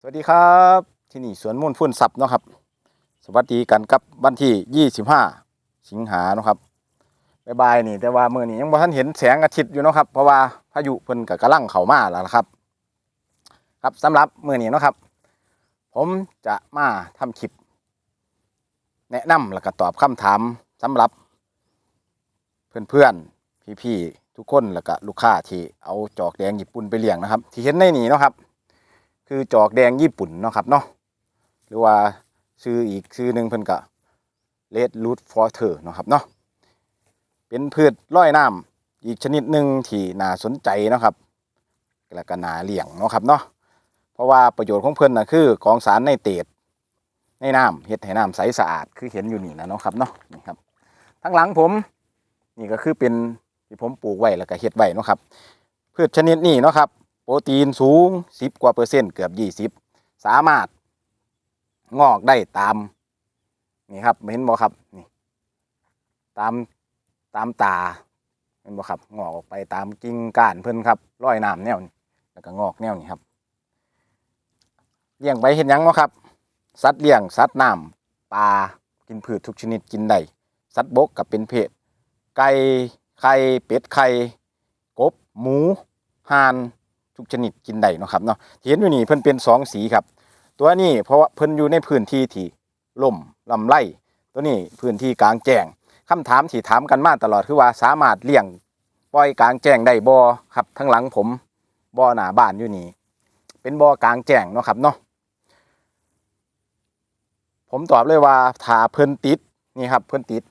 สวัสดีครับที่นี่สวนมุ่นพุ่นสับเนาะครับ สวัสดีกันกับวันที่ 25 สิงหาเนาะครับบายๆนี่ แต่ว่าเมื้อนี้ยังบ่ทันเห็นแสงอาทิตย์อยู่เนาะครับเพราะว่าพายุเพิ่นก็กำลังเข้ามาแล้วล่ะครับ ครับสำหรับเมื้อนี้เนาะครับ ผมจะมาทำคลิป แนะนำแล้วก็ตอบคำถามสำหรับ เพื่อนๆพี่ๆทุกคนแล้วก็ลูกค้าที่เอาจอกแดงญี่ปุ่นไปเลี้ยงนะครับ ที่เห็นในนี่เนาะครับ คือจอกแดงญี่ปุ่นเนาะครับเนาะหรือว่าชื่ออีกชื่อหนึ่งเพิ่นก็เลดรูทฟอร์เทอร์เนาะครับเนาะเป็นพืชร้อยน้ำอีกชนิดหนึ่งที่น่าสนใจเนาะครับแล้วก็น่าเลี้ยงเนาะครับเนาะเพราะว่าประโยชน์ของเพิ่นน่ะคือกองสารในเตดในน้ำเฮ็ดให้น้ำใสสะอาดคือเห็นอยู่นี่นะเนาะครับเนาะนี่ครับทั้งหลังผมนี่ก็คือเป็นที่ผมปลูกไว้แล้วก็เฮ็ดไว้เนาะครับพืชชนิดนี้เนาะครับ โปรตีนสูง 10 กว่าเปอร์เซ็นต์เกือบ 20 สามารถงอกได้ตาม นี่ครับเห็นบ่ครับนี่ตามตามตาเห็นบ่ครับงอกออกไปตามกิ่งก้านเพิ่นครับร้อยน้ำแนวนี้แล้วก็งอกแนวนี้ครับเลี้ยงไปเห็นยังบ่ครับสัตว์เลี้ยงสัตว์น้ำปลากินพืชทุกชนิดกินได้สัตว์บกกับเป็นเพศไก่ไข่เป็ดไข่กบหมูห่าน ทุกชนิดกินได้เนาะครับเนาะเห็นอยู่นี่เพิ่นเป็นสองสีครับ ตัวนี้เพราะว่าเพิ่นอยู่ในพื้นที่ที่ล่มลำไรตัวนี้พื้นที่กลางแจ้งคำถามที่ถามกันมาตลอดคือว่าสามารถเลี้ยงปล่อยกลางแจ้งได้บ่อครับทั้งหลังผมบ่อหน้าบ้านอยู่นี่เป็นบ่อกลางแจ้งเนาะครับเนาะผมตอบเลยว่าถ้าเพิ่นติดนี่ครับเพิ่นติด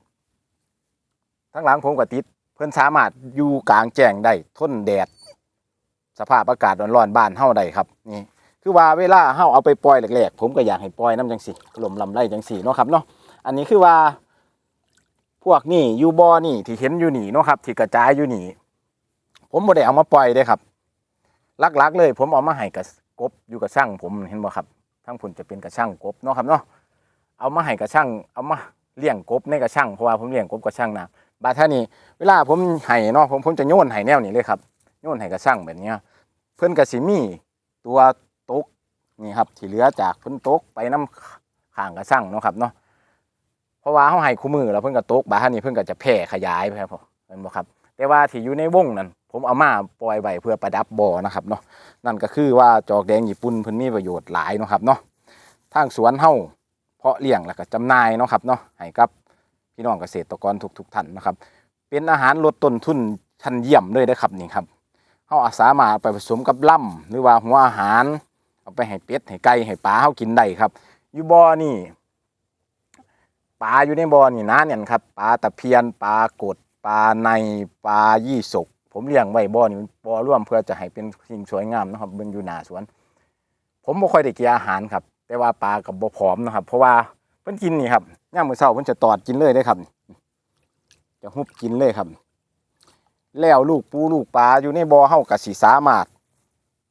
ทั้งหลังผมก็ติด เพิ่นสามารถอยู่กลางแจ้งได้ทนแดด สภาพอากาศร้อนๆบ้านเฮาได้ครับนี่คือว่าเวลาเฮาเอาไปปล่อยแรกๆผมก็อยากให้ปล่อยน้ำจังสีลมลำไรจังสีเนาะครับเนาะอันนี้คือว่า พวกนี่อยู่บ่อนี่ที่เห็นอยู่นี่เนาะครับที่กระจายอยู่นี่ผมบ่ได้เอามาปล่อยเด้ครับลักๆเลย ผมเอามาให้กับกบอยู่กับช่างผมเห็นบ่ครับทั้งผลจะเป็นกระช่างกบเนาะครับเนาะเอามาให้กระช่างเอามาเลี้ยงกบในกระช่างเพราะว่าผมเลี้ยงกบกระช่างนะบาท่านี้เวลาผมให้เนาะผมผมจะโยนให้แนวนี้เลยครับโยนให้กระช่างแบบเนี้ย เพื่อนกระสิมีตัวตกนี่ครับที่เหลือจากเพิ่นตกไปน้ำข้างกระช่งเนาะครับเนาะเพราะว่าเขาให้คู่มือแล้วเพิ่นก็ตกบาดนี้เพิ่นก็จะแผ่ขยายไปครับผมเห็นบ่ครับ แต่ว่าที่อยู่ในวงนั้นผมเอามาปล่อยไว้เพื่อประดับบ่อนะครับเนาะนั่นก็คือว่าจอกแดงญี่ปุ่นเพิ่นมีประโยชน์หลายเนาะครับเนาะทางสวนเฮาเพาะเลี้ยงแล้วก็จำหน่ายเนาะครับเนาะให้กับพี่น้องเกษตรกรทุกๆท่านนะครับ เป็นอาหารลดต้นทุนชั้นเยี่ยมเลยนะครับนี่ครับ เขาอาสามารถไปผสมกับล่ำหรือว่าหัวอาหารเอาไปให้เป็ดให้ไก่ให้ปลาเขากินได้ครับ อยู่บ่อนี่ปลาอยู่ในบ่อนี่นะเนี่ยครับปลาตะเพียนปลากดปลาในปลายี่สก ผมเลี้ยงไว้บ่อนี่บ่อร่วมเพื่อจะให้เป็นสิ่งสวยงามนะครับเบิ่งอยู่หน้าสวน ผมบ่ค่อยได้กินอาหารครับ แต่ว่าปลากับบ่ผอมนะครับ เพราะว่าเพิ่นกินนี่ครับย่ามมื้อเช้าเพิ่นจะตอดกินเลยได้ครับ จะฮุบกินเลยครับ แล้วลูกปูลูกปลาอยู่ในบ่อเฮาก็สิสามารถ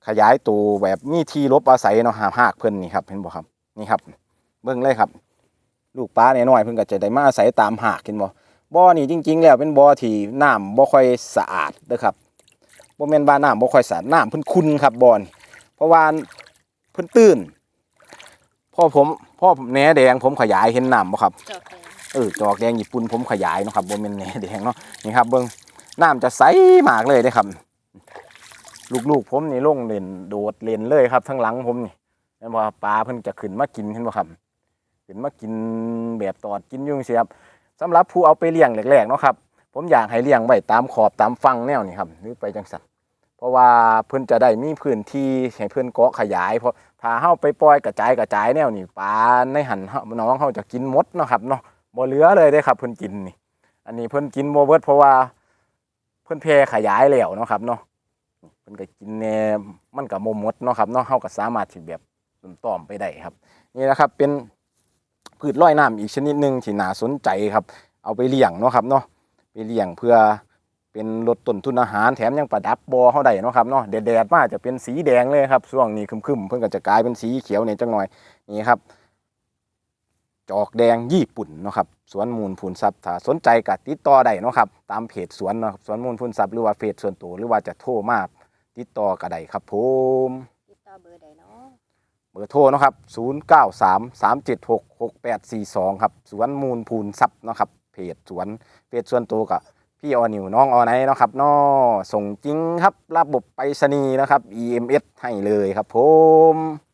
ขยายตัวแบบมีที่หลบอาศัยเนาะหาหากเพิ่นนี่ครับเห็นบ่ครับนี่ครับ เบิ่งเลยครับ ลูกปลาน้อยๆเพิ่นก็จะได้มาอาศัยตามหากเห็นบ่บ่อนี่จริง ๆ แล้วเป็นบ่อที่น้ำบ่ค่อยสะอาดเด้อครับบ่แม่นว่าน้ำบ่ค่อยสะอาดน้ำเพิ่นขุ่นครับบ่อนี่เพราะว่าเพิ่นตื้นพ่อผมพ่อผมแหนแดงผมขยายเห็นน้ำบ่ครับจอกแดงเออจอกแดงญี่ปุ่นผมขยายเนาะครับบ่แม่นแหนแดงเนาะนี่ครับเบิ่ง น้ำจะใสมากเลยเด้ครับ ลูกๆผมนี่ลงเล่นโดดเล่นเลยครับ ทั้งหลังผมนี่แม่นบ่ครับปลาเพิ่นจะขึ้นมากินเห็นบ่ครับขึ้นมากินแบบตอดกินยุ่งเสียครับสำหรับผู้เอาไปเลี้ยงแรกๆเนาะครับผมอยากให้เลี้ยงไว้ตามขอบตามฟังแนวนี่ครับหรือไปจังซั่นเพราะว่าเพิ่นจะได้มีพื้นที่ให้เพิ่อนเกาะขยาย เพราะถ้าเฮาไปปล่อยกระจายกระจายแนวนี่ปลาในหันเฮาน้องเฮาจะกินหมดเนาะครับเนาะบ่เหลือเลยเด้ครับ เพิ่นกินนี่ อันนี้เพิ่นกินบ่เบิดเพราะว่า เพิ่อนแพร่ขยายแล้วเนาะครับเนาะเพิ่นก็กินแน่มันก็บ่หมดเนาะครับเนาะเฮาก็สามารถที่แบบต้นต้อมไปได้ครับ นี่นะครับเป็นพืชลอยน้ำอีกชนิดหนึ่งที่น่าสนใจครับ เอาไปเลี้ยงเนาะครับเนาะไปเลี้ยงเพื่อเป็นลดต้นทุนอาหารแถมยังประดับบอเฮาได้เนาะครับเนาะแดดๆมาจะเป็นสีแดงเลยครับช่วงนี้คึมๆ เพิ่นก็จะกลายเป็นสีเขียวเนี่ยจังหน่อยนี่ครับ จอกแดงญี่ปุ่นนะครับสวนมูลพูนทรัพย์ถ้าสนใจก็ติดต่อได้นะครับตามเพจสวนนะครับสวนมูลพูนทรัพย์หรือว่าเพจส่วนตัวหรือว่าจะโทรมาติดต่อกะได้ครับผมติดต่อเบอร์ใดเนาะเบอร์โทรนะครับ 0 9 3 3 7 6 6 8 4 2 ครับ สวนมูลพูนทรัพย์นะครับเพจสวนเพจส่วนตัวกับพี่ออนิวน้องออไนเนะครับนอส่งจริงครับ ระบบไปรษณีย์นะครับ EMS ให้เลยครับผม